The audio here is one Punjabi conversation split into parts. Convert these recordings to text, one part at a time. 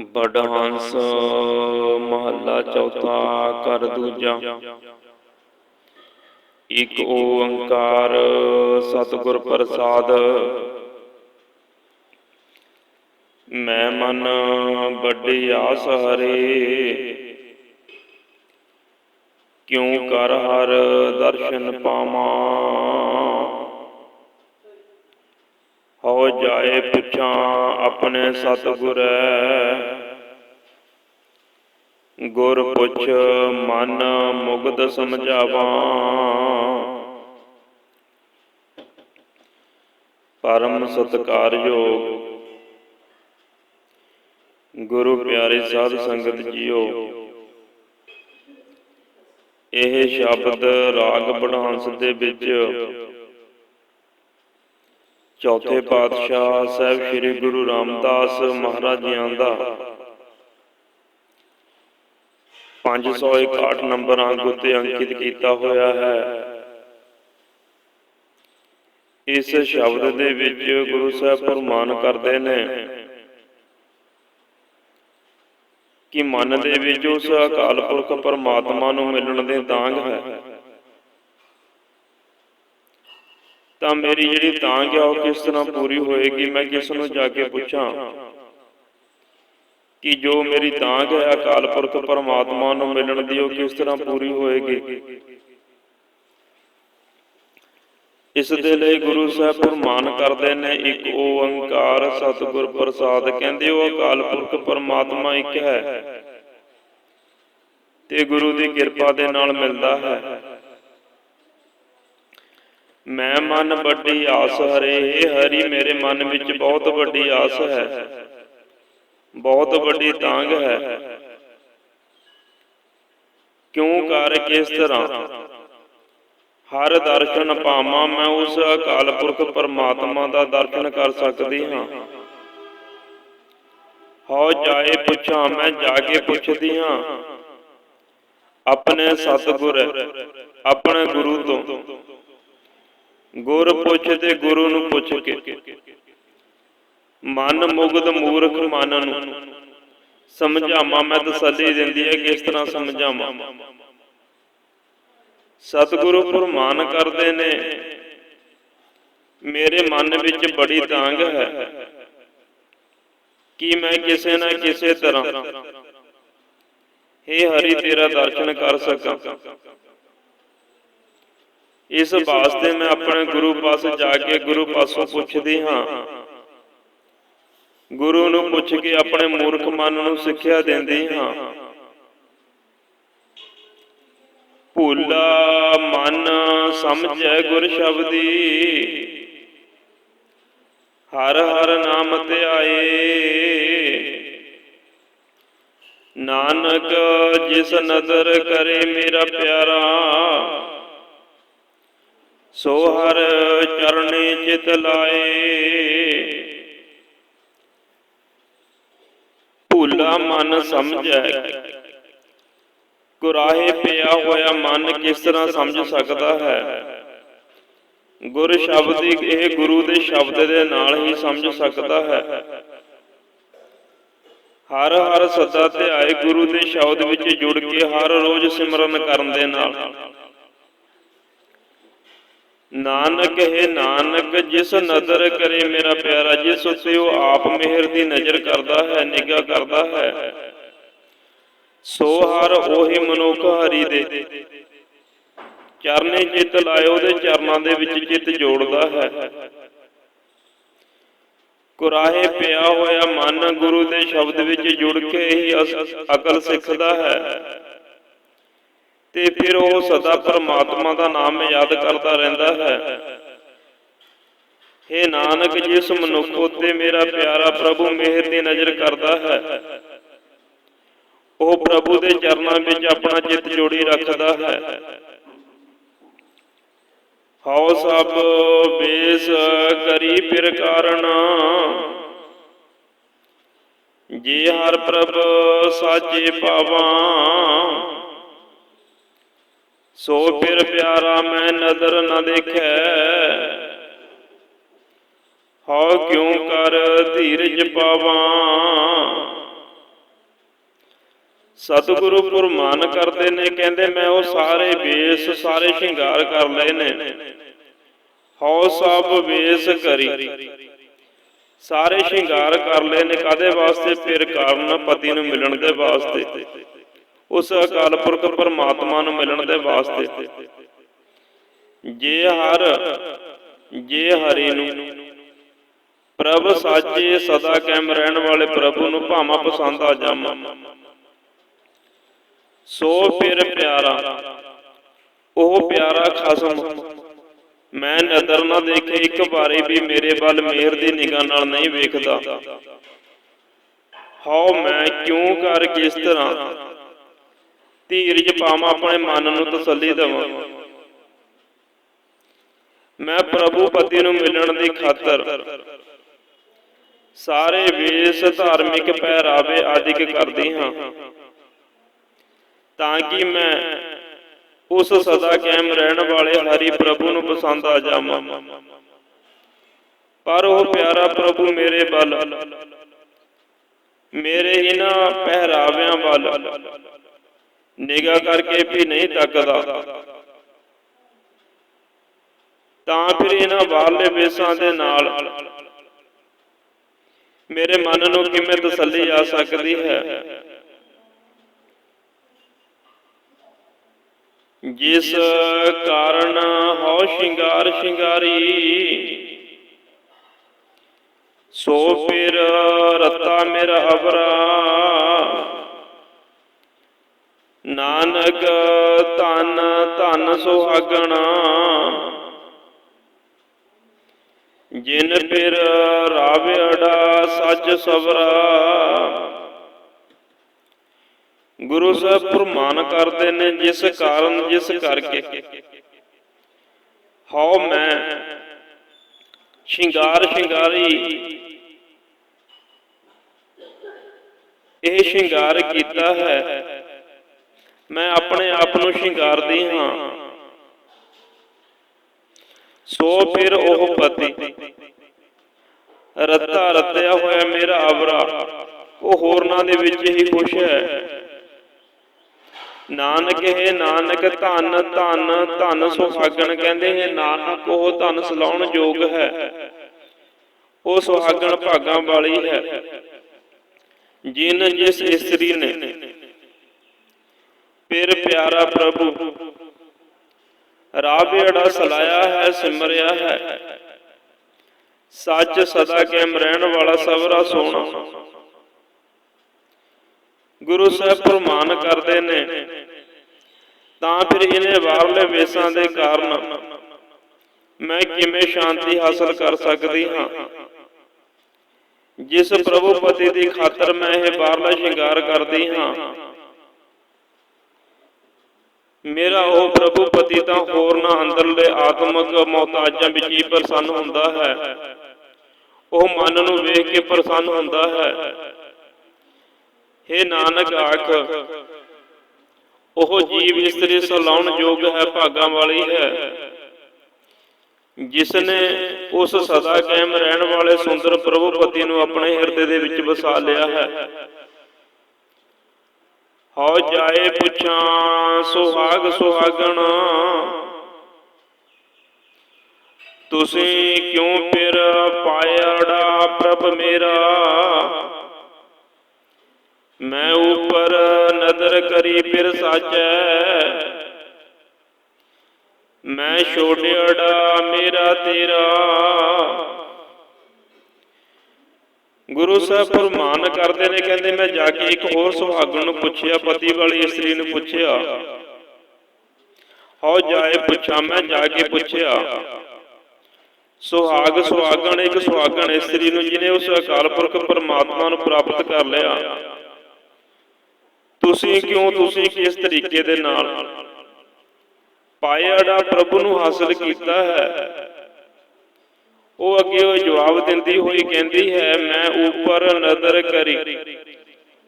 ਬੜਹੰਸ ਮਹੱਲਾ ਚੌਥਾ ਕਰ ਦੂਜਾ। ਇਕ ਓੰਕਾਰ ਸਤਿਗੁਰ ਪ੍ਰਸਾਦ। ਮੈਂ ਮਨ ਵੱਡੀ ਆਸ ਹਰੇ ਕਿਉ ਕਰ ਹਰ ਦਰਸ਼ਨ ਪਾਵਾਂ? ਹੋ ਜਾਏ ਪੁੱਛਾਂ ਆਪਣੇ ਸਤਿਗੁਰੈ। ਗੁਰ ਪੁੱਛ, ਮਨ ਮੁਗਧ ਸਮਝਾਵਾਂ। ਪਰਮ ਸਤਕਾਰਯੋਗ। ਗੁਰੂ ਪਿਆਰੇ ਸਾਧ ਸੰਗਤ ਜੀਓ, ਇਹ ਸ਼ਬਦ ਰਾਗ ਬੜਹੰਸ ਦੇ ਵਿੱਚ ਚੌਥੇ ਪਾਤਸ਼ਾਹ ਸਾਹਿਬ ਸ੍ਰੀ ਗੁਰੂ ਰਾਮਦਾਸ ਮਹਾਰਾਜ ਜੀਆਂ ਦਾ। 561 ਨੰਬਰ ਅੰਕ ਉੱਤੇ ਅੰਕਿਤ ਕੀਤਾ ਹੋਇਆ ਹੈ। ਇਸ ਸ਼ਬਦ ਦੇ ਵਿੱਚ ਗੁਰੂ ਸਾਹਿਬ ਫਰਮਾਨ ਕਰਦੇ ਨੇ ਕਿ ਮਨ ਦੇ ਵਿੱਚ ਉਸ ਅਕਾਲ ਪੁਰਖ ਪਰਮਾਤਮਾ ਨੂੰ ਮਿਲਣ ਦੇ ਦਾਂਗ ਹੈ। ਤਾਂ ਮੇਰੀ ਜਿਹੜੀ ਤਾਂਗ ਹੈ ਉਹ ਕਿਸ ਤਰ੍ਹਾਂ ਪੂਰੀ ਹੋਏਗੀ? ਮੈਂ ਕਿਸ ਨੂੰ ਜਾ ਕੇ ਪੁੱਛਾਂ? ਕਿ ਜੋ ਮੇਰੀ ਤਾਂਘ ਹੈ ਅਕਾਲ ਪੁਰਖ ਪਰਮਾਤਮਾ ਨੂੰ ਮਿਲਣ ਦੀ, ਉਹ ਕਿਸ ਤਰ੍ਹਾਂ ਪੂਰੀ ਹੋਏਗੀ? ਇਸ ਦੇ ਲਈ ਗੁਰੂ ਸਾਹਿਬ ਫਰਮਾਨ ਕਰਦੇ ਨੇ, ਇੱਕ ਓੰਕਾਰ ਸਤਿਗੁਰ ਪ੍ਰਸਾਦ ਕਹਿੰਦੇ, ਉਹ ਅਕਾਲ ਪੁਰਖ ਪਰਮਾਤਮਾ ਇੱਕ ਹੈ। ਤੇ ਗੁਰੂ ਦੀ ਕਿਰਪਾ ਦੇ ਨਾਲ ਮਿਲਦਾ ਹੈ। ਮੈਂ ਮਨ ਵੱਡੀ ਆਸ ਹਰੇ, ਹਰੀ ਮੇਰੇ ਮਨ ਵਿੱਚ ਬਹੁਤ ਵੱਡੀ ਆਸ ਹੈ। ਬਹੁਤ ਵੱਡੀ ਤਾਂਗ ਹੈ। ਕਿਉਂ ਕਰ ਕਿਸ ਤਰ੍ਹਾਂ? ਹਰ ਦਰਸ਼ਨ ਪਾਵਾਂ ਮੈਂ ਉਸ ਅਕਾਲ ਪੁਰਖ ਪਰਮਾਤਮਾ ਦਾ ਦਰਸ਼ਨ ਕਰ ਸਕਦੀ ਹਾਂ। ਹੋ ਜਾਏ ਪੁੱਛਾਂ, ਮੈਂ ਜਾ ਕੇ ਪੁੱਛਦੀ ਹਾਂ। ਆਪਣੇ ਸਤਿਗੁਰ, ਆਪਣੇ ਗੁਰੂ ਤੋਂ। ਗੁਰ ਪੁੱਛ ਤੇ ਗੁਰੂ ਨੂੰ ਪੁੱਛ ਕੇ। ਮਨ ਮੁਗਧ ਮੂਰਖ ਮਨ ਨੂੰ। ਸਮਝਾਵਾਂ ਮੈਂ ਤਸੱਲੀ ਦਿੰਦੀ ਹੈ ਕਿਸ ਤਰ੍ਹਾਂ ਸਮਝਾਵਾਂ। ਸਤਿਗੁਰੂ ਫਰਮਾਨ ਕਰਦੇ ਨੇ। ਮੇਰੇ ਮਨ ਵਿੱਚ ਬੜੀ ਤਾਂਗ ਹੈ। ਕਿ ਮੈਂ ਕਿਸੇ ਨਾ ਕਿਸੇ ਤਰ੍ਹਾਂ। ਹੇ ਹਰੀ ਤੇਰਾ ਦਰਸ਼ਨ ਕਰ ਸਕਾਂ। ਇਸ ਵਾਸਤੇ ਮੈਂ ਆਪਣੇ ਗੁਰੂ ਪਾਸ ਜਾ ਕੇ ਗੁਰੂ ਪਾਸੋਂ ਪੁੱਛਦੀ ਹਾਂ। ਗੁਰੂ ਨੂੰ ਪੁੱਛ ਕੇ ਆਪਣੇ ਮੂਰਖ ਮਨ ਨੂੰ ਸਿੱਖਿਆ ਦਿੰਦੀ ਹਾਂ। ਭੂਲਾ ਮਨ ਸਮਝੈ ਗੁਰ ਸ਼ਬਦੀ। ਹਰ ਹਰ ਨਾਮ ਧਿਆਏ ਨਾਨਕ ਜਿਸ ਨਦਰ ਕਰੇ ਮੇਰਾ ਪਿਆਰਾ। ਸੋ ਹਰ ਚਰਣੇ ਚਿਤ ਲਾਏ। ਭੂਲਾ ਮਨ ਸਮਝੈ। ਕੁਰਾਹੇ ਪਿਆ ਹੋਇਆ ਮਨ ਕਿਸ ਤਰ੍ਹਾਂ ਸਮਝ ਸਕਦਾ ਹੈ? ਗੁਰ ਸ਼ਬਦ ਇਹ ਗੁਰੂ ਦੇ ਸ਼ਬਦ ਦੇ ਨਾਲ ਹੀ ਸਮਝ ਸਕਦਾ ਹੈ। ਹਰ ਹਰ ਸਦਾ ਆਏ ਗੁਰੂ ਦੇ ਸ਼ਬਦ ਵਿੱਚ ਜੁੜ ਕੇ ਹਰ ਰੋਜ਼ ਸਿਮਰਨ ਕਰਨ ਦੇ ਨਾਲ। ਨਾਨਕ ਹੈ ਨਾਨਕ, ਜਿਸ ਨਦਰ ਕਰੇ ਮੇਰਾ ਪਿਆਰਾ, ਜਿਸ ਉਤੇ ਉਹ ਆਪ ਮਿਹਰ ਦੀ ਨਜ਼ਰ ਕਰਦਾ ਹੈ, ਨਿਗਾਹ ਕਰਦਾ ਹੈ। ਸੋ ਹਰ ਉਹੀ ਮਨੁੱਖ ਹਰੀ ਦੇ। ਚਰਨੇ ਚਿੱਤ ਲਾਏ, ਉਹਦੇ ਚਰਨਾਂ ਦੇ ਵਿੱਚ ਚਿੱਤ ਜੋੜਦਾ ਹੈ। ਕੁਰਾਹੇ ਪਿਆ ਹੋਇਆ ਮਨ ਗੁਰੂ ਦੇ ਸ਼ਬਦ ਵਿੱਚ ਜੁੜ ਕੇ ਹੀ ਅਕਲ ਸਿੱਖਦਾ ਹੈ। ਤੇ ਫਿਰ ਉਹ ਸਦਾ ਪਰਮਾਤਮਾ ਦਾ ਨਾਮ ਯਾਦ ਕਰਦਾ ਰਹਿੰਦਾ ਹੈ। हे ਨਾਨਕ, ਜਿਸ ਮਨੁੱਖ ਉਤੇ ਮੇਰਾ ਪਿਆਰਾ ਪ੍ਰਭੂ ਮਿਹਰ ਦੀ ਨਜ਼ਰ ਕਰਦਾ ਹੈ, ਉਹ ਪ੍ਰਭੂ ਦੇ ਚਰਨਾਂ ਵਿੱਚ ਆਪਣਾ ਚਿੱਤ ਜੋੜੀ ਰੱਖਦਾ ਹੈ। ਹਉ ਸਭ ਬੇਸ ਕਰੀ ਫਿਰ ਕਾਰਨ ਜੇ ਹਰ ਪ੍ਰਭ ਸਾਚੇ ਪਾਵਾਂ ਸੋ ਫਿਰ ਪਿਆਰਾ ਮੈਂ ਨਦਰ ਨਾ ਦੇਖੈ। ਹਉ ਕਿਉ ਕਰ ਧੀਰਜ ਪਾਵਾਂ? ਸਤਿਗੁਰੂ ਗੁਰਮਾਨ ਕਰਦੇ ਨੇ, ਕਹਿੰਦੇ ਮੈਂ ਉਹ ਸਾਰੇ ਵੇਸ, ਸਾਰੇ ਸ਼ਿੰਗਾਰ ਕਰ ਲਏ ਨੇ। ਹਉ ਸਭ ਵੇਸ ਕਰੀ। ਸਾਰੇ ਸ਼ਿੰਗਾਰ ਕਰ ਲਏ ਨੇ ਕਾਦੇ ਵਾਸਤੇ? ਫਿਰ ਕਾਰਨ ਪਤੀ ਨੂੰ ਮਿਲਣ ਦੇ ਵਾਸਤੇ। ਉਸ ਅਕਾਲ ਪੁਰਖ ਪਰਮਾਤਮਾ ਨੂੰ ਮਿਲਣ ਦੇ ਵਾਸਤੇ। ਜੇ ਹਰ, ਜੇ ਹਰੀ ਨੂੰ। ਪ੍ਰਭ ਸਾਚੇ ਸਦਾ ਕਾਇਮ ਰਹਿਣ ਵਾਲੇ ਪ੍ਰਭੂ ਨੂੰ ਭਾਵਾਂ ਪਸੰਦ ਆ ਜਾਵਾਂ। ਸੋ ਫਿਰ ਪਿਆਰਾ, ਉਹ ਪਿਆਰਾ ਖਸਮ, ਮੈਂ ਨਦਰ ਨਾ ਦੇਖੇ, ਇੱਕ ਵਾਰੀ ਵੀ ਮੇਰੇ ਵੱਲ ਮਿਹਰ ਦੀ ਨਿਗਾਹ ਨਾਲ ਨਹੀਂ ਵੇਖਦਾ। ਹਉ ਮੈਂ ਕਿਉਂ ਕਰ ਕਿਸ ਤਰ੍ਹਾਂ? ਧੀਰਜ ਪਾਵਾਂ ਆਪਣੇ ਮਨ ਨੂੰ ਤਸੱਲੀ ਦੇਵਾਂ। ਮੈਂ ਪ੍ਰਭੂ ਪਤੀ ਨੂੰ ਮਿਲਣ ਦੀ ਖਾਤਰ ਸਾਰੇ ਵੇਸ ਧਾਰਮਿਕ ਪਹਿਰਾਵੇ ਆਦਿਕ ਕਰਦੀ ਹਾਂ। ਤਾਂ ਕਿ ਮੈਂ ਉਸ ਸਦਾ ਕਾਇਮ ਰਹਿਣ ਵਾਲੇ ਹਰੀ ਪ੍ਰਭੂ ਨੂੰ ਪਸੰਦ ਆ ਜਾਵਾਂ। ਪਰ ਉਹ ਪਿਆਰਾ ਪ੍ਰਭੂ ਮੇਰੇ ਵੱਲ। ਮੇਰੇ ਇਹਨਾਂ ਪਹਿਰਾਵਿਆਂ ਵੱਲ। ਨਿਗਾਹ ਕਰਕੇ ਵੀ ਨਹੀਂ ਤੱਕਦਾ। ਤਾਂ ਫਿਰ ਇਹਨਾਂ ਬਾਹਰਲੇ ਵੇਸਾਂ ਦੇ ਨਾਲ ਮੇਰੇ ਮਨ ਨੂੰ ਕਿਵੇਂ ਤਸੱਲੀ ਆ ਸਕਦੀ ਹੈ? ਜਿਸ ਕਾਰਨ ਹੋ ਸ਼ਿੰਗਾਰ ਸ਼ਿੰਗਾਰੀ, ਸੋ ਫਿਰ ਰਤਾ ਮੇਰਾ ਅਵਰਾ। ਨਾਨਕ ਧਨ ਧਨ ਸੁਹਾਗਣਾ ਜਿਨ ਫਿਰ ਰਾਵਿੜਾ ਸੱਚ ਸਵਰਾ। ਗੁਰੂ ਸਾਹਿਬ ਪ੍ਰਮਾਨ ਕਰਦੇ ਨੇ, ਜਿਸ ਕਾਰਨ, ਜਿਸ ਕਰਕੇ। ਹਉ ਮੈਂ ਸ਼ਿੰਗਾਰ, ਸ਼ਿੰਗਾਰੀ। ਇਹ ਸ਼ਿੰਗਾਰ ਕੀਤਾ ਹੈ। ਮੈਂ ਆਪਣੇ ਆਪ ਨੂੰ ਸ਼ਿੰਗਾਰਦੀ ਹਾਂ। ਸੋ ਫਿਰ ਉਹ ਪਤੀ ਰੱਤਾ ਰੱਤਿਆ ਹੋਇਆ ਮੇਰਾ ਆਵਰਾ, ਉਹ ਹੋਰਨਾਂ ਦੇ ਵਿੱਚ ਹੀ ਖੁਸ਼ ਹੈ। ਨਾਨਕ ਹੈ ਨਾਨਕ ਧਨ ਧਨ ਧਨ ਸੁਹਾਗਣ ਕਹਿੰਦੇ ਹੈ ਨਾਨਕ ਉਹ ਧਨ ਸਲਾਉਣ ਯੋਗ ਹੈ। ਉਹ ਸੁਹਾਗਣ ਭਾਗਾਂ ਵਾਲੀ ਹੈ। ਜਿਨ ਜਿਸ ਇਸਤਰੀ ਨੇ ਫਿਰ ਪਿਆਰਾ ਪ੍ਰਭੂ ਰਾਬੇੜਾ ਸਲਾਇਆ ਹੈ ਸਿਮਰਿਆ ਹੈ ਸੱਚ ਸਦਾ ਕਾਇਮ ਰਹਿਣ ਵਾਲਾ ਸਵਰਾ ਸੋਹਣਾ ਗੁਰੂ ਸਾਹਿਬ ਪ੍ਰਮਾਨ ਕਰਦੇ ਨੇ ਤਾਂ ਫਿਰ ਇਹਨੇ ਬਾਹਰਲੇ ਵੇਸਾਂ ਦੇ ਕਾਰਨ ਮੈਂ ਕਿਵੇਂ ਸ਼ਾਂਤੀ ਹਾਸਲ ਕਰ ਸਕਦੀ ਹਾਂ ਜਿਸ ਪ੍ਰਭੂ ਪਤੀ ਦੀ ਖਾਤਰ ਮੈਂ ਇਹ ਬਾਹਰਲਾ ਸ਼ਿੰਗਾਰ ਕਰਦੀ ਹਾਂ ਮੇਰਾ ਉਹ ਪ੍ਰਭੂ ਪਤੀ ਤਾਂ ਹੋਰ ਨਾ ਅੰਦਰਲੇ ਆਤਮਿਕ ਮਹਤਾਜਾਂ ਵਿੱਚ ਹੀ ਪ੍ਰਸੰਨ ਹੁੰਦਾ ਹੈ। ਉਹ ਮਨ ਨੂੰ ਵੇਖ ਕੇ ਪ੍ਰਸੰਨ ਹੁੰਦਾ ਹੈ। हे ਨਾਨਕ ਆਖ, ਉਹ ਜੀਵ ਇਸਤਰੀ ਸਲਾਉਣ ਯੋਗ ਹੈ, ਭਾਗਾਂ ਵਾਲੀ ਹੈ। ਜਿਸ ਨੇ ਉਸ ਸਦਾ ਕਾਇਮ ਰਹਿਣ ਵਾਲੇ ਸੁੰਦਰ ਪ੍ਰਭੂ ਪਤੀ ਨੂੰ ਆਪਣੇ ਹਿਰਦੇ ਦੇ ਵਿੱਚ ਵਸਾ ਲਿਆ ਹੈ। ਹਉ ਜਾਏ ਪੁੱਛਾਂ ਸੁਹਾਗ ਸੁਹਾਗਣ। ਤੁਸੀਂ ਕਿਉਂ ਫਿਰ ਪਾਇੜਾ ਪ੍ਰਭ ਮੇਰਾ? ਮੈਂ ਉਪਰ ਨਦਰ ਕਰੀ ਫਿਰ ਸਾਚੈ ਮੈਂ ਛੋੜਿਆੜਾ ਮੇਰਾ ਤੇਰਾ। ਗੁਰੂ ਸਾਹਿਬ ਫਰਮਾਨ ਕਰਦੇ ਨੇ ਕਹਿੰਦੇ ਮੈਂ ਜਾ ਕੇ ਇੱਕ ਹੋਰ ਸੁਹਾਗਣ ਨੂੰ ਪੁੱਛਿਆ ਪਤੀ ਵਾਲੀ ਇਸਤਰੀ ਨੂੰ ਪੁੱਛਿਆ। ਹਉ ਜਾਏ ਪੁੱਛਾਂ ਮੈਂ ਜਾ ਕੇ ਪੁੱਛਿਆ। ਸੁਹਾਗ ਸੁਹਾਗਣ ਇੱਕ ਸੁਹਾਗਣ ਇਸਤਰੀ ਨੂੰ ਜਿਹਨੇ ਉਸ ਅਕਾਲ ਪੁਰਖ ਪਰਮਾਤਮਾ ਨੂੰ ਪ੍ਰਾਪਤ ਕਰ ਲਿਆ। ਤੁਸੀਂ ਕਿਉਂ ਤੁਸੀਂ ਕਿਸ ਤਰੀਕੇ ਦੇ ਨਾਲ? ਪਾਇਆੜਾ ਪ੍ਰਭੂ ਨੂੰ ਹਾਸਲ ਕੀਤਾ ਹੈ। ਉਹ ਅੱਗੇ ਉਹ ਜਵਾਬ ਦਿੰਦੀ ਹੋਈ ਕਹਿੰਦੀ ਹੈ, ਮੈਂ ਉੱਪਰ ਨਜ਼ਰ ਕਰੀ।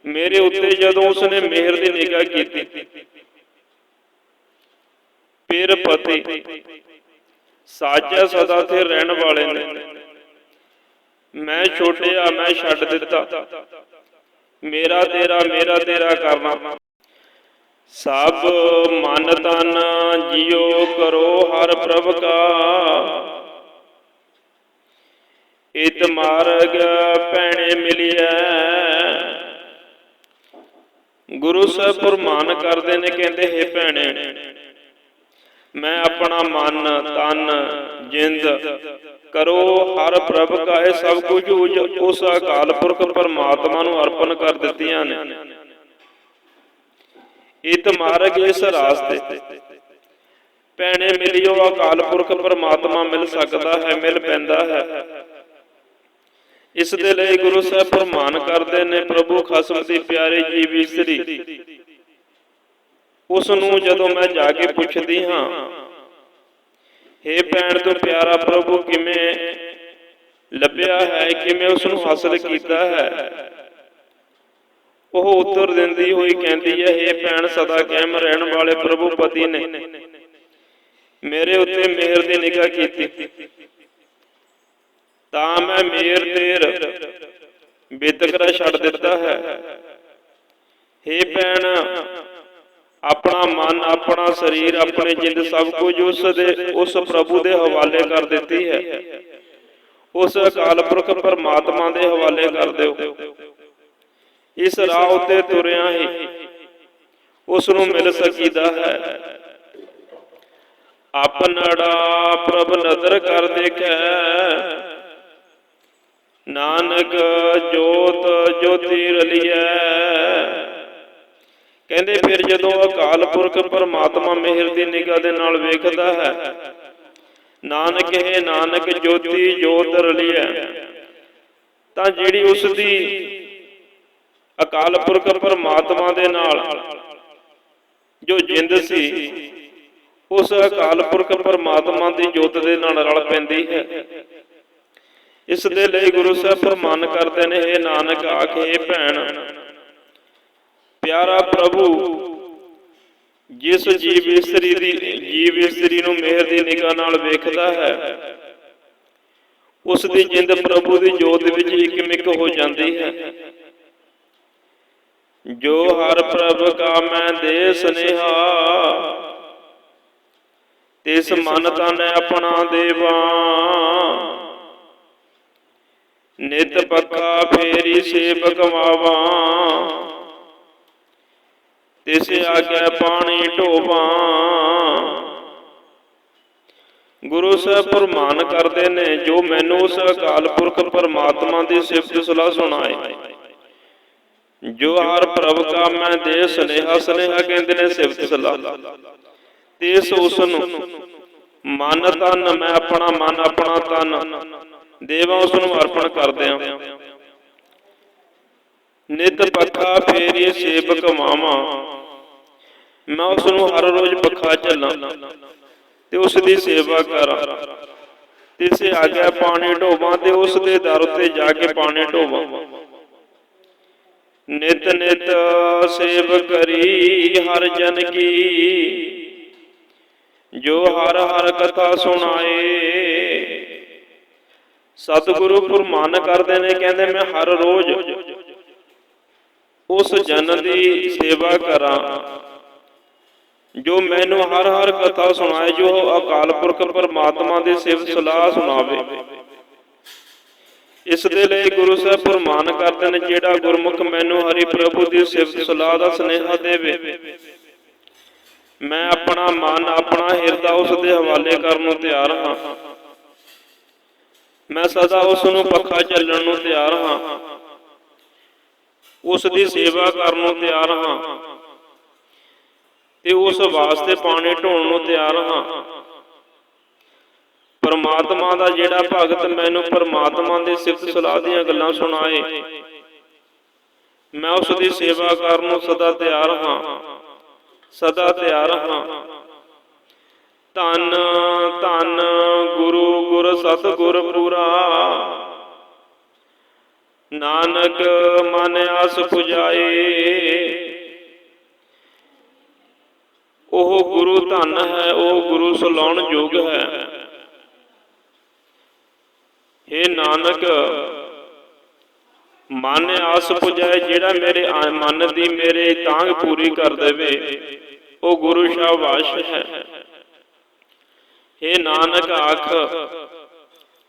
ਮੇਰੇ ਉੱਤੇ ਜਦੋਂ ਉਸਨੇ ਮਿਹਰ ਦੀ ਨਿਗਾਹ ਕੀਤੀ, ਫਿਰ ਪਤੀ ਸਾਜਾ ਸਦਾ ਤੇ ਰਹਿਣ ਵਾਲੇ ਨੇ। ਮੈਂ ਛੋਟਿਆ, ਮੈਂ ਛੱਡ ਦਿੱਤਾ। ਮੇਰਾ ਤੇਰਾ ਮੇਰਾ ਤੇਰਾ ਕਰਨਾ। ਸਭ ਮਨ ਤਨ ਜਿਉ ਕਰੋ ਹਰ ਪ੍ਰਭ ਕਾ। ਇਤ ਮਾਰਗ ਭੈਣੇ ਮਿਲਿਆ ਗੁਰੂ ਸਾਹਿਬ ਫਰਮਾਨ ਕਰਦੇ ਨੇ, ਕਹਿੰਦੇ, ਹੈ ਭੈਣੇ, ਮੈਂ ਆਪਣਾ ਮਨ, ਤਨ, ਜਿੰਦ ਕਰੋ, ਹਰ ਪ੍ਰਭ ਕਾ ਸਭ ਕੁਝ ਉਸ ਅਕਾਲ ਪੁਰਖ ਪਰਮਾਤਮਾ ਨੂੰ ਅਰਪਣ ਕਰ ਦਿੱਤੀਆਂ ਨੇ। ਇਤ ਮਾਰਗ ਇਸ ਰਾਸਤੇ। ਭੈਣੇ, ਮਿਲਿਓ, ਅਕਾਲ ਪੁਰਖ ਪਰਮਾਤਮਾ ਮਿਲ ਸਕਦਾ ਹੈ, ਮਿਲ ਪੈਂਦਾ ਹੈ। ਇਸ ਦੇ ਲਈ ਗੁਰੂ ਸਾਹਿਬ ਫਰਮਾਨ ਕਰਦੇ ਨੇ, ਪ੍ਰਭੂ ਖਸਮ ਦੀ ਪਿਆਰੇ ਜੀਵ ਇਸਤਰੀ ਉਸ ਨੂੰ ਜਦੋਂ ਮੈਂ ਜਾ ਕੇ ਪੁੱਛਦੀ ਹਾਂ हे ਭੈਣ ਤੋਂ ਪਿਆਰਾ ਪ੍ਰਭੂ, ਕਿਵੇਂ ਲੱਭਿਆ ਹੈ, ਕਿਵੇਂ ਉਸ ਨੂੰ ਹਾਸਲ ਕੀਤਾ ਹੈ? ਉਹ ਉੱਤਰ ਦਿੰਦੀ ਹੋਈ ਕਹਿੰਦੀ ਹੈ हे ਭੈਣ, ਸਦਾ ਕਾਇਮ ਰਹਿਣ ਵਾਲੇ ਪ੍ਰਭੂ ਪਤੀ ਨੇ। ਮੇਰੇ ਉੱਤੇ ਮਿਹਰ ਦੀ ਨਿਗਾਹ ਕੀਤੀ। ਤਾਂ ਮੈਂ ਮੇਰ ਤੇਰ ਬੇਤਕਰਾ ਛੱਡ ਦਿੱਤਾ ਹੈ। हे ਭੈਣ, ਆਪਣਾ ਮਨ, ਆਪਣਾ ਸਰੀਰ, ਆਪਣੇ ਜਿੰਦ ਸਭ ਕੁਝ ਉਸ ਦੇ, ਉਸ ਪ੍ਰਭੂ ਦੇ ਹਵਾਲੇ ਕਰ ਦਿੱਤੀ ਹੈ। ਉਸ ਅਕਾਲ ਪੁਰਖ ਪਰਮਾਤਮਾ ਦੇ ਹਵਾਲੇ ਕਰ ਦਿਓ। ਇਸ ਰਾਹ ਉਤੇ ਤੁਰਿਆ ਹੀ ਉਸ ਨੂੰ ਮਿਲ ਸਕੀਦਾ ਹੈ। ਆਪਨੜਾ ਪ੍ਰਭ ਨਦਰ ਕਰ ਦੇਖੈ। ਨਾਨਕ ਜੋਤ ਜੋਤੀ ਰਲੀਐ। ਕਹਿੰਦੇ ਫਿਰ ਜਦੋਂ ਅਕਾਲ ਪੁਰਖ ਪਰਮਾਤਮਾ ਮਿਹਰ ਦੀ ਨਿਗਾਹ ਦੇ ਨਾਲ ਵੇਖਦਾ ਹੈ, ਨਾਨਕ ਹੈ ਨਾਨਕ ਜੋਤੀ ਜੋਤ ਰਲੀਐ। ਤਾਂ ਜਿਹੜੀ ਉਸ ਦੀ ਅਕਾਲ ਪੁਰਖ ਪਰਮਾਤਮਾ ਦੇ ਨਾਲ ਜੋ ਜਿੰਦ ਸੀ, ਉਸ ਅਕਾਲ ਪੁਰਖ ਪਰਮਾਤਮਾ ਦੀ ਜੋਤ ਦੇ ਨਾਲ ਰਲ ਪੈਂਦੀ ਹੈ। ਇਸ ਦੇ ਲਈ ਗੁਰੂ ਸਾਹਿਬ ਫਰਮਾਨ ਕਰਦੇ ਨੇ ਇਹ ਨਾਨਕ, ਆਖੇ ਭੈਣ, ਪਿਆਰਾ ਪ੍ਰਭੂ, ਜਿਸ ਜੀਵ ਇਸਤਰੀ ਦੀ, ਜੀਵ ਇਸਤਰੀ ਨੂੰ ਮਿਹਰ ਦੀ ਨਿਗਾਹ ਨਾਲ ਵੇਖਦਾ ਹੈ, ਉਸ ਦੀ ਜਿੰਦ ਪ੍ਰਭੂ ਦੀ ਜੋਤ ਵਿੱਚ ਇਕਮਿਕ ਹੋ ਜਾਂਦੀ ਹੈ। ਜੋ ਹਰ ਪ੍ਰਭ ਕਾ ਮੈਂ ਦੇ ਸਨੇਹਾ, ਤਿਸ ਮਨ ਤਨ ਆਪਣਾ ਦੇਵਾ ਨਿਤ ਪੱਕਾ ਫੇਰੀ ਸੇਵਕ ਵਾਵਾ ਤਿਸ ਆਗੇ ਪਾਣੀ ਢੋਵਾਂ। ਗੁਰੂ ਸਾਹਿਬ ਫਰਮਾਨ ਕਰਦੇ ਨੇ, ਜੋ ਮੈਨੂੰ ਉਸ ਅਕਾਲ ਪੁਰਖ ਪਰਮਾਤਮਾ ਦੀ ਸਿਫਤ ਸਲਾਹ ਸੁਣਾਏ। ਜੋ ਹਰ ਪ੍ਰਭ ਕਾ ਮੈਂ ਦੇ ਸਨੇਹਾ ਸਨੇਹਾ ਕਹਿੰਦੇ ਨੇ ਸਿਫਤ ਸਲਾਹ। ਤੇ ਉਸ ਨੂੰ, ਮਨ ਤਨ ਮੈਂ ਆਪਣਾ ਮਨ, ਆਪਣਾ ਤਨ ਦੇਵਾ ਉਸ ਨੂੰ ਅਰਪਣ ਕਰਦੇ ਹਾਂ ਨਿਤ ਪੱਖਾ ਫੇਰੀ ਸੇਵਕ ਮਾਵਾ। ਮੈਂ ਉਸ ਨੂੰ ਹਰ ਰੋਜ਼ ਪੱਖਾ ਚੱਲਾਂ ਤੇ ਉਸ ਦੀ ਸੇਵਾ ਕਰਾਂ। ਤਿਸੇ ਆਗਿਆ ਪਾਣੀ ਢੋਵਾਂ ਤੇ ਉਸ ਦੇ ਦਰ ਉੱਤੇ ਜਾ ਕੇ ਪਾਣੀ ਢੋਵਾਂ। ਨਿਤ ਨਿਤ ਸੇਵ ਕਰੀ ਹਰ ਜਨ ਕੀ। ਜੋ ਹਰ ਹਰ ਕਥਾ ਸੁਣਾਏ ਸਤਿਗੁਰੂ ਫਰਮਾਨ ਕਰਦੇ ਨੇ, ਕਹਿੰਦੇ ਮੈਂ ਹਰ ਰੋਜ਼ ਉਸ ਜਨ ਦੀ ਸੇਵਾ ਕਰਾਂ। ਜੋ ਮੈਨੂੰ ਹਰ ਹਰ ਕਥਾ ਸੁਣਾਏ, ਜੋ ਅਕਾਲ ਪੁਰਖ ਪਰਮਾਤਮਾ ਦੀ ਸਿਫਤ ਸਲਾਹ ਸੁਣਾਵੇ। ਇਸ ਦੇ ਲਈ ਗੁਰੂ ਸਾਹਿਬ ਫਰਮਾਨ ਕਰਦੇ ਨੇ, ਜਿਹੜਾ ਗੁਰਮੁਖ ਮੈਨੂੰ ਹਰੀ ਪ੍ਰਭੂ ਦੀ ਸਿਫਤ ਸਲਾਹ ਦਾ ਸਨੇਹਾ ਦੇਵੇ, ਮੈਂ ਆਪਣਾ ਮਨ, ਆਪਣਾ ਹਿਰਦਾ ਉਸ ਦੇ ਹਵਾਲੇ ਕਰਨ ਨੂੰ ਤਿਆਰ ਹਾਂ। ਮੈਂ ਸਦਾ ਉਸ ਨੂੰ ਪੱਖਾ ਚੱਲਣ ਨੂੰ ਤਿਆਰ ਹਾਂ। ਉਸ ਦੀ ਸੇਵਾ ਕਰਨ ਨੂੰ ਤਿਆਰ ਹਾਂ। ਤੇ ਉਸ ਵਾਸਤੇ ਪਾਣੀ ਢੋਣ ਨੂੰ ਤਿਆਰ ਹਾਂ। ਪਰਮਾਤਮਾ ਦਾ ਜਿਹੜਾ ਭਗਤ ਮੈਨੂੰ ਪਰਮਾਤਮਾ ਦੇ ਸਿਫਤ ਸਲਾਹ ਦੀਆਂ ਗੱਲਾਂ ਸੁਣਾਏ, ਮੈਂ ਉਸ ਦੀ ਸੇਵਾ ਕਰਨ ਨੂੰ ਸਦਾ ਤਿਆਰ ਹਾਂ। ਸਦਾ ਤਿਆਰ ਹਾਂ। ਧੰਨ ਧੰਨ ਗੁਰੂ ਗੁਰ ਸਤਿਗੁਰ ਪੂਰਾ। ਨਾਨਕ ਮਨ ਆਸ ਪੁਜਾਏ। ਉਹ ਗੁਰੂ ਧਨ ਹੈ, ਉਹ ਗੁਰੂ ਸਲਾਉਣ ਯੋਗ ਹੈ। ਏ ਨਾਨਕ, ਮਨ ਆਸ ਪੁਜਾਏ, ਜਿਹੜਾ ਮੇਰੇ ਮਨ ਦੀ ਮੇਰੇ ਤਾਂਗ ਪੂਰੀ ਕਰ ਦੇਵੇ, ਉਹ ਗੁਰੂ ਸ਼ਾਬਾਸ਼ ਹੈ। ਏ ਨਾਨਕ ਆਖ,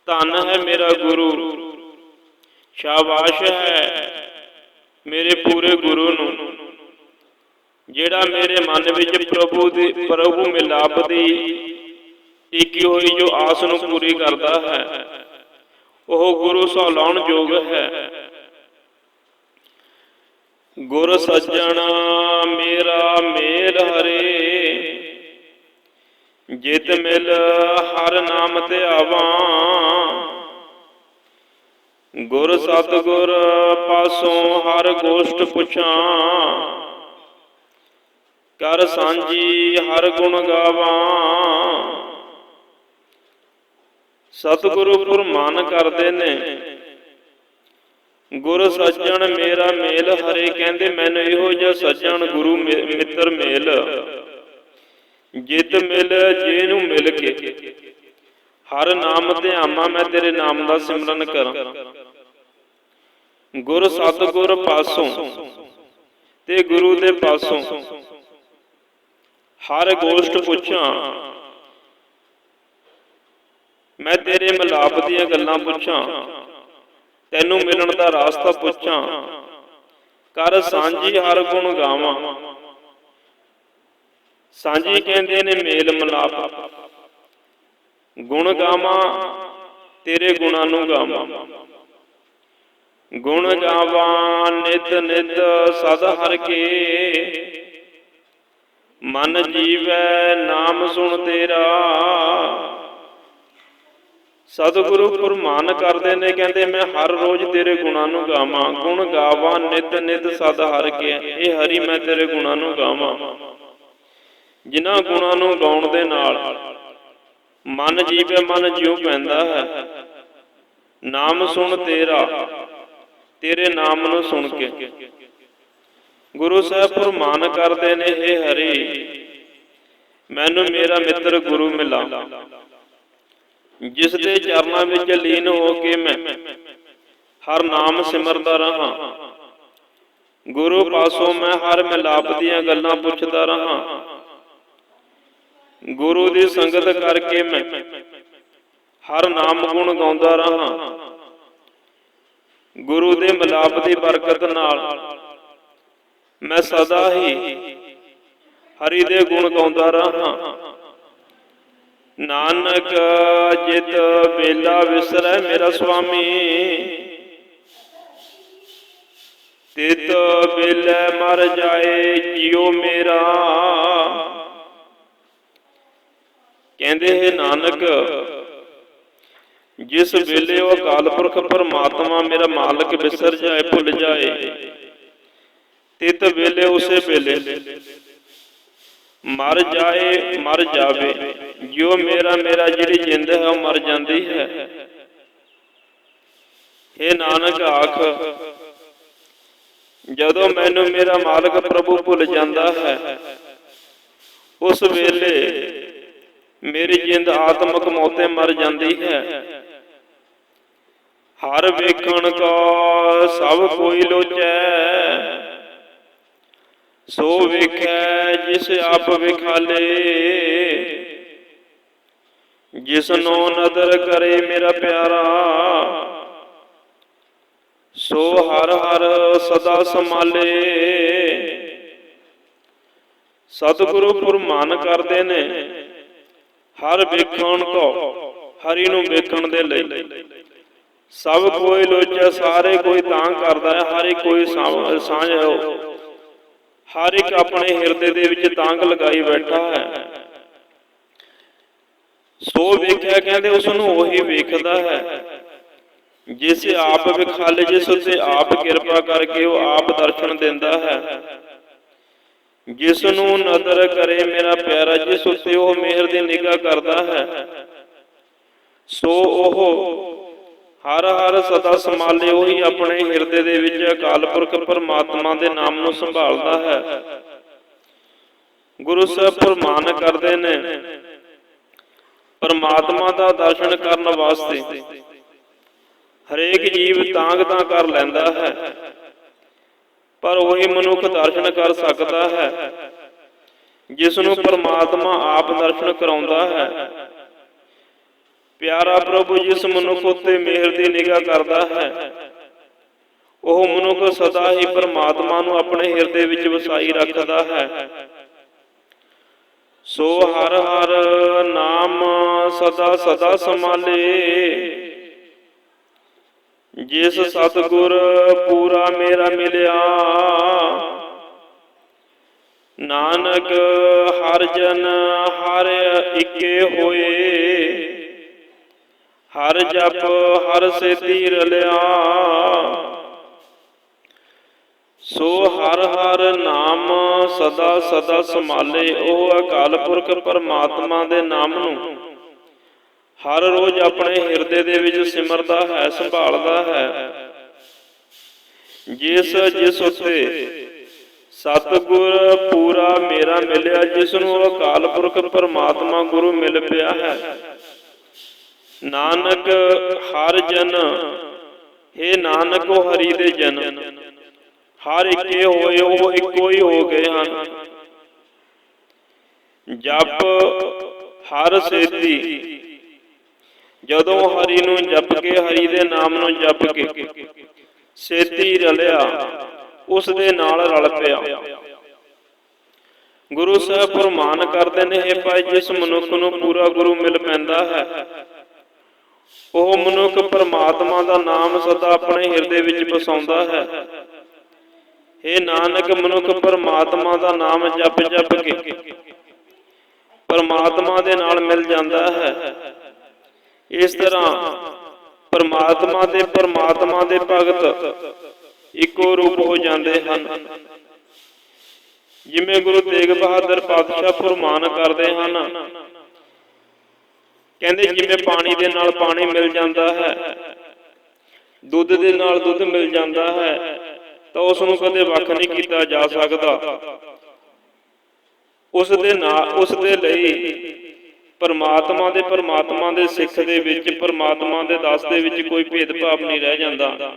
ਧੰਨ ਹੈ ਮੇਰਾ ਗੁਰੂ। ਸ਼ਾਬਾਸ਼ ਹੈ ਮੇਰੇ ਪੂਰੇ ਗੁਰੂ ਨੂੰ, ਜਿਹੜਾ ਮੇਰੇ ਮਨ ਵਿੱਚ ਪ੍ਰਭੂ ਦੀ, ਪ੍ਰਭੂ ਮਿਲਾਪ ਦੀ ਟਿਕੀ ਹੋਈ ਜੋ ਆਸ ਨੂੰ ਪੂਰੀ ਕਰਦਾ ਹੈ, ਉਹ ਗੁਰੂ ਸੌਲਾਉਣ ਯੋਗ ਹੈ। ਗੁਰ ਸੱਜਣਾ ਮੇਰਾ ਮੇਲ ਹਰੇ। ਜਿਤ ਮਿਲ ਹਰ ਨਾਮ ਤੇ ਗੁਰ ਸਤਗੁਰ ਪਾਸੋਂ ਹਰ ਗੋਸ਼ਟ ਪੁੱਛਾਂ। ਕਰ ਸਾਂਝੀ ਹਰ ਗੁਣ ਗਾਵਾਂ। ਸਤਿਗੁਰੂ ਪੁਰਮਾਨ ਕਰਦੇ ਨੇ। ਗੁਰ ਸੱਜਣ ਮੇਰਾ ਮੇਲ, ਹਰੇ ਕਹਿੰਦੇ ਮੈਨੂੰ ਇਹੋ ਜਿਹਾ ਸੱਜਣ, ਗੁਰੂ ਮਿੱਤਰ ਮੇਲ। ਜਿਤ ਮਿਲ ਜੇ ਨੂੰ ਮਿਲ ਕੇ। ਹਰ ਨਾਮ ਤੇ ਮੈਂ ਤੇਰੇ ਨਾਮ ਦਾ ਸਿਮਰਨ ਕਰਾਂ। ਗੁਰ ਸਤਿਗੁਰ ਪਾਸੋਂ ਤੇ ਗੁਰੂ ਦੇ ਪਾਸੋਂ ਹਰ ਗੋਸ਼ਟ ਪੁੱਛਾਂ। ਮੈਂ ਤੇਰੇ ਮਿਲਾਪ ਦੀਆਂ ਗੱਲਾਂ ਪੁੱਛਾਂ। ਤੈਨੂੰ ਮਿਲਣ ਦਾ ਰਾਸਤਾ ਪੁੱਛਾਂ। ਕਰ ਸਾਂਝੀ ਹਰ ਗੁਣ ਗਾਵਾਂ। ਸਾਂਝੀ ਕਹਿੰਦੇ ਨੇ ਮੇਲ ਮਿਲਾਪ। ਗੁਣ ਗਾਵਾਂ, ਤੇਰੇ ਗੁਣਾਂ ਨੂੰ ਗਾਵਾਂ। ਗੁਣ ਗਾਵਾਂ, ਨਿਤ ਨਿਤ ਸਦ ਹਰ ਕੇ। ਮਨ ਜੀਵੈ, ਨਾਮ ਸੁਣ ਤੇਰਾ। ਸਤਿਗੁਰੂ ਫਰਮਾਨ ਕਰਦੇ ਨੇ, ਕਹਿੰਦੇ ਮੈਂ ਹਰ ਰੋਜ਼ ਤੇਰੇ ਗੁਣਾਂ ਨੂੰ ਗਾਵਾਂ। ਗੁਣ ਗਾਵਾਂ, ਨਿਤ ਨਿਤ ਸਦ ਹਰ ਕੇ। ਇਹ ਹਰੀ ਮੈਂ ਤੇਰੇ ਗੁਣਾਂ ਨੂੰ ਗਾਵਾਂ। ਜਿਨ੍ਹਾਂ ਗੁਣਾਂ ਨੂੰ ਗਾਉਣ ਦੇ ਨਾਲ ਮਨ ਜੀਵੇ ਮਨ ਜਿਉ ਪੈਂਦਾ ਹੈ। ਨਾਮ ਸੁਣ ਤੇਰਾ, ਤੇਰੇ ਨਾਮ ਨੂੰ ਸੁਣ ਕੇ। ਗੁਰੂ ਸਾਹਿਬ ਫਰਮਾਨ ਕਰਦੇ ਨੇ हे ਹਰੀ, ਮੈਨੂੰ ਮੇਰਾ ਮਿੱਤਰ ਗੁਰੂ ਮਿਲਾ। ਜਿਸ ਦੇ ਚਰਨਾਂ ਵਿੱਚ ਲੀਨ ਹੋ ਕੇ ਮੈਂ ਹਰ ਨਾਮ ਸਿਮਰਦਾ ਰਹਾ। ਗੁਰੂ ਪਾਸੋਂ ਮੈਂ ਹਰ ਮਿਲਾਪ ਦੀਆਂ ਗੱਲਾਂ ਪੁੱਛਦਾ ਰਹਾ। ਗੁਰੂ ਦੀ ਸੰਗਤ ਕਰਕੇ ਮੈਂ ਹਰ ਨਾਮ ਗੁਣ ਗਾਉਂਦਾ ਰਹਾ। ਗੁਰੂ ਦੇ ਮਿਲਾਪ ਦੀ ਬਰਕਤ ਨਾਲ ਮੈਂ ਸਦਾ ਹੀ ਹਰੀ ਦੇ ਗੁਣ ਗਾਉਂਦਾ ਰਹਾ। ਨਾਨਕ ਜਿਤ ਬੇਲਾ ਵਿਸਰੈ ਮੇਰਾ ਸੁਆਮੀ। ਤਿਤ ਬੇਲੇ ਮਰ ਜਾਏ ਜਿਉ ਮੇਰਾ। ਕਹਿੰਦੇ ਹੈ ਨਾਨਕ, ਜਿਸ ਵੇਲੇ ਉਹ ਅਕਾਲ ਪੁਰਖ ਪਰਮਾਤਮਾ ਮੇਰਾ ਮਾਲਕ ਵਿਸਰ ਜਾਏ, ਭੁੱਲ ਜਾਏ, ਤਿਤ ਵੇਲੇ ਉਸੇ ਵੇਲੇ ਮਰ ਜਾਏ, ਮਰ ਜਾਵੇ ਜੋ ਮੇਰਾ ਮੇਰਾ ਜਿਹੜੀ ਜਿੰਦ ਹੈ ਉਹ ਮਰ ਜਾਂਦੀ ਹੈ। हे ਨਾਨਕ ਆਖ, ਜਦੋਂ ਮੈਨੂੰ ਮੇਰਾ ਮਾਲਕ ਪ੍ਰਭੂ ਭੁੱਲ ਜਾਂਦਾ ਹੈ, ਉਸ ਵੇਲੇ ਮੇਰੀ ਜਿੰਦ ਆਤਮਕ ਮੌਤੇ ਮਰ ਜਾਂਦੀ ਹੈ। ਹਰ ਵੇਖਣ ਕਾ ਸਭ ਕੋਈ ਲੋਚੈ। ਸੋ ਵੇਖੈ ਜਿਸ ਆਪ ਵਿਖਾਲੇ। ਜਿਸ ਨੂੰ ਨਦਰ ਕਰੇ ਮੇਰਾ ਪਿਆਰਾ। ਸੋ ਹਰ ਹਰ ਸਦਾ ਸਮਾਲੇ ਸਤਿਗੁਰੂ ਪੁਰਮਾਨ ਕਰਦੇ ਨੇ। ਹਰ ਵੇਖਣ ਕੋ ਹਰੀ ਨੂੰ ਵੇਖਣ ਦੇ ਲਈ। ਸਭ ਕੋਈ ਲੋਚੈ ਸਾਰੇ ਕੋਈ ਤਾਂ ਕਰਦਾ ਹੈ, ਹਰ ਇੱਕ ਕੋਈ ਸਾਂਝ ਹੈ ਹਰ ਇੱਕ ਆਪਣੇ ਹਿਰਦੇ ਦੇ ਵਿੱਚ ਤਾਂਗ ਲਗਾਈ ਬੈਠਾ ਹੈ। ਸੋ ਵੇਖਿਆ ਕਹਿੰਦੇ ਉਸ ਨੂੰ ਉਹੀ ਵੇਖਦਾ ਹੈ। ਜਿਸ ਆਪ ਵਿਖਾਲੇ, ਜਿਸ ਉਤੇ ਆਪ ਕਿਰਪਾ ਕਰਕੇ ਉਹ ਆਪ ਦਰਸ਼ਨ ਦਿੰਦਾ ਹੈ। ਜਿਸ ਨੂੰ ਨਦਰ ਕਰੇ ਮੇਰਾ ਪਿਆਰਾ ਜਿਸ ਉਤੇ ਉਹ ਮਿਹਰ ਦੀ ਨਿਗਾਹ ਕਰਦਾ ਹੈ ਸੋ ਉਹ ਹਰ ਹਰ ਸਦਾ ਸਮਾਲੇ ਉਹੀ ਆਪਣੇ ਹਿਰਦੇ ਦੇ ਵਿੱਚ ਅਕਾਲ ਪੁਰਖ ਪਰਮਾਤਮਾ ਦੇ ਨਾਮ ਨੂੰ ਸੰਭਾਲਦਾ ਹੈ। ਗੁਰੂ ਸਾਹਿਬ ਫਰਮਾਨ ਕਰਦੇ ਨੇ ਪਰਮਾਤਮਾ ਦਾ ਦਰਸ਼ਨ ਕਰਨ ਵਾਸਤੇ ਹਰੇਕ ਜੀਵ ਤਾਂਗ ਤਾਂ ਕਰ ਲੈਂਦਾ ਹੈ। ਪਰ ਉਹੀ ਮਨੁੱਖ ਦਰਸ਼ਨ ਕਰ ਸਕਦਾ ਹੈ। ਜਿਸ ਨੂੰ ਪਰਮਾਤਮਾ ਆਪ ਦਰਸ਼ਨ ਕਰਾਉਂਦਾ ਹੈ। ਪਿਆਰਾ ਪ੍ਰਭੂ ਜਿਸ ਮਨੁੱਖ ਉੱਤੇ ਮਿਹਰ ਦੀ ਨਿਗਾਹ ਕਰਦਾ ਹੈ। ਉਹ ਮਨੁੱਖ ਸਦਾ ਹੀ ਪਰਮਾਤਮਾ ਨੂੰ ਆਪਣੇ ਹਿਰਦੇ ਵਿੱਚ ਵਸਾਈ ਰੱਖਦਾ ਹੈ। ਸੋ ਹਰ ਹਰ ਨਾਮ ਸਦਾ ਸਦਾ ਸਮਾਲੇ ਜਿਸ ਸਤਗੁਰ ਪੂਰਾ ਮੇਰਾ ਮਿਲਿਆ। ਨਾਨਕ ਹਰ ਜਨ ਹਰ ਇੱਕੇ ਹੋਏ। ਹਰ ਜਪ ਹਰ ਸੇਤੀ ਰਲਿਆ ਸੋ ਹਰ ਹਰ ਨਾਮ ਸਦਾ ਸਦਾ ਸੰਭਾਲੇ। ਉਹ ਅਕਾਲ ਪੁਰਖ ਪਰਮਾਤਮਾ ਦੇ ਨਾਮ ਨੂੰ ਹਰ ਰੋਜ਼ ਆਪਣੇ ਹਿਰਦੇ ਦੇ ਵਿੱਚ ਸਿਮਰਦਾ ਹੈ, ਸੰਭਾਲਦਾ ਹੈ। ਜਿਸ ਜਿਸ ਉਤੇ ਸਤਿਗੁਰ ਪੂਰਾ ਮੇਰਾ ਮਿਲਿਆ, ਜਿਸ ਨੂੰ ਅਕਾਲ ਪੁਰਖ ਪਰਮਾਤਮਾ ਗੁਰੂ ਮਿਲ ਪਿਆ ਹੈ। ਨਾਨਕ ਹਰ ਜਨ हे ਨਾਨਕ ਉਹ ਹਰੀ ਦੇ ਜਨ, ਹਰ ਇੱਕੇ ਹੋਏ ਉਹ ਇੱਕੋ ਹੀ ਹੋ ਗਏ ਹਨ। ਜਪ ਹਰ ਸੇਤੀ ਜਦੋਂ ਹਰੀ ਨੂੰ ਜਪ ਕੇ ਹਰੀ ਦੇ ਨਾਮ ਨੂੰ ਜਪ ਕੇ ਸੇਤੀ ਰਲਿਆ, ਉਸ ਦੇ ਨਾਲ ਰਲ ਪਿਆ। ਗੁਰੂ ਸਾਹਿਬ ਫਰਮਾਨ ਕਰਦੇ ਨੇ, ਇਹ ਭਾਈ ਜਿਸ ਮਨੁੱਖ ਨੂੰ ਪੂਰਾ ਗੁਰੂ ਮਿਲ ਪੈਂਦਾ ਹੈ, ਉਹ ਮਨੁੱਖ ਪਰਮਾਤਮਾ ਦਾ ਨਾਮ ਸਦਾ ਆਪਣੇ ਹਿਰਦੇ ਵਿੱਚ ਵਸਾਉਂਦਾ ਹੈ। ਇਹ ਨਾਨਕ, ਮਨੁੱਖ ਪਰਮਾਤਮਾ ਦਾ ਨਾਮ ਜਪ ਜਪ ਕੇ ਪਰਮਾਤਮਾ ਦੇ ਨਾਲ ਮਿਲ ਜਾਂਦਾ ਹੈ। ਇਸ ਤਰ੍ਹਾਂ ਪਰਮਾਤਮਾ ਦੇ ਪਰਮਾਤਮਾ ਦੇ ਭਗਤ ਇੱਕੋ ਰੂਪ ਹੋ ਜਾਂਦੇ ਹਨ। ਜਿਵੇਂ ਗੁਰੂ ਤੇਗ ਬਹਾਦਰ ਪਾਤਸ਼ਾਹ ਫਰਮਾਨ ਕਰਦੇ ਹਨ, ਕਹਿੰਦੇ ਜਿਵੇਂ ਪਾਣੀ ਦੇ ਨਾਲ ਪਾਣੀ ਮਿਲ ਜਾਂਦਾ ਹੈ, ਦੁੱਧ ਦੇ ਨਾਲ ਦੁੱਧ ਮਿਲ ਜਾਂਦਾ ਹੈ, ਤਾਂ ਉਸ ਨੂੰ ਕਦੇ ਵੱਖ ਨਹੀਂ ਕੀਤਾ ਜਾ ਸਕਦਾ। ਉਸ ਦੇ ਨਾਲ ਉਸ ਦੇ ਲਈ ਪਰਮਾਤਮਾ ਦੇ ਪਰਮਾਤਮਾ ਦੇ ਸਿੱਖ ਦੇ ਵਿੱਚ, ਪਰਮਾਤਮਾ ਦੇ ਦਾਸ ਦੇ ਵਿੱਚ ਕੋਈ ਭੇਦਭਾਵ ਨਹੀਂ ਰਹਿ ਜਾਂਦਾ।